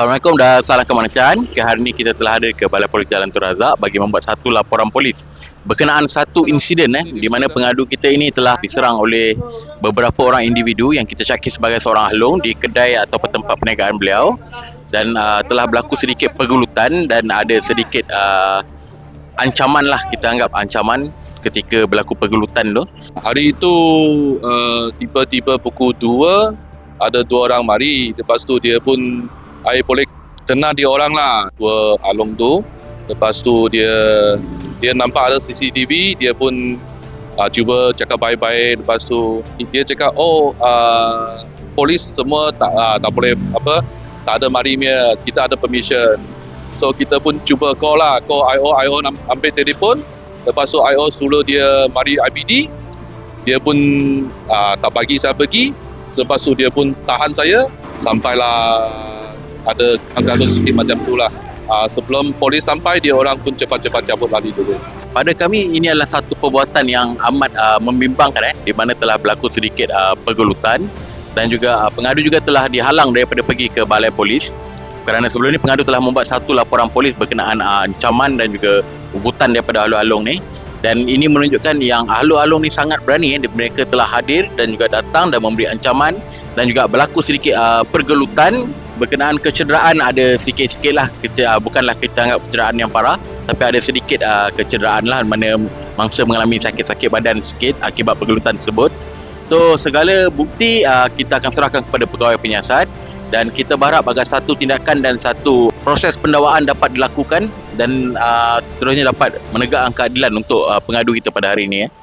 Assalamualaikum dan salam kemanusiaan. Okay, hari ini kita telah ada ke Balai Polis Jalan Tun Razak bagi membuat satu laporan polis berkenaan satu insiden eh di mana pengadu kita ini telah diserang oleh beberapa orang individu yang kita cakap sebagai seorang ahlong di kedai atau tempat perniagaan beliau dan uh, telah berlaku sedikit pergulutan dan ada sedikit uh, ancaman lah kita anggap ancaman ketika berlaku pergulutan tu. Hari itu uh, tiba-tiba pukul 2 ada dua orang mari lepas tu dia pun I boleh kenal dia orang lah dua along tu. Lepas tu dia dia nampak ada CCTV dia pun uh, cuba cakap baik-baik. Lepas tu dia cakap oh uh, polis semua tak uh, tak boleh apa tak ada mari punya kita ada permission. So kita pun cuba call lah call IO IO ambil telefon. Lepas tu IO suruh dia mari IPD dia pun uh, tak bagi saya pergi. Lepas tu dia pun tahan saya. Sampailah ada angka sikit macam tu lah. Uh, sebelum polis sampai dia orang pun cepat-cepat cabut lari dulu. Pada kami ini adalah satu perbuatan yang amat uh, membimbangkan eh di mana telah berlaku sedikit uh, pergulutan dan juga uh, pengadu juga telah dihalang daripada pergi ke balai polis kerana sebelum ini pengadu telah membuat satu laporan polis berkenaan uh, ancaman dan juga ubutan daripada alung-alung ni dan ini menunjukkan yang alung-alung ni sangat berani eh. mereka telah hadir dan juga datang dan memberi ancaman dan juga berlaku sedikit uh, pergelutan berkenaan kecederaan ada sikit-sikit lah kece- uh, bukanlah kita anggap kecederaan yang parah tapi ada sedikit uh, kecederaan lah mana mangsa mengalami sakit-sakit badan sikit akibat pergelutan tersebut so segala bukti uh, kita akan serahkan kepada pegawai penyiasat dan kita berharap agar satu tindakan dan satu proses pendakwaan dapat dilakukan dan uh, seterusnya dapat menegakkan keadilan untuk uh, pengadu kita pada hari ini eh.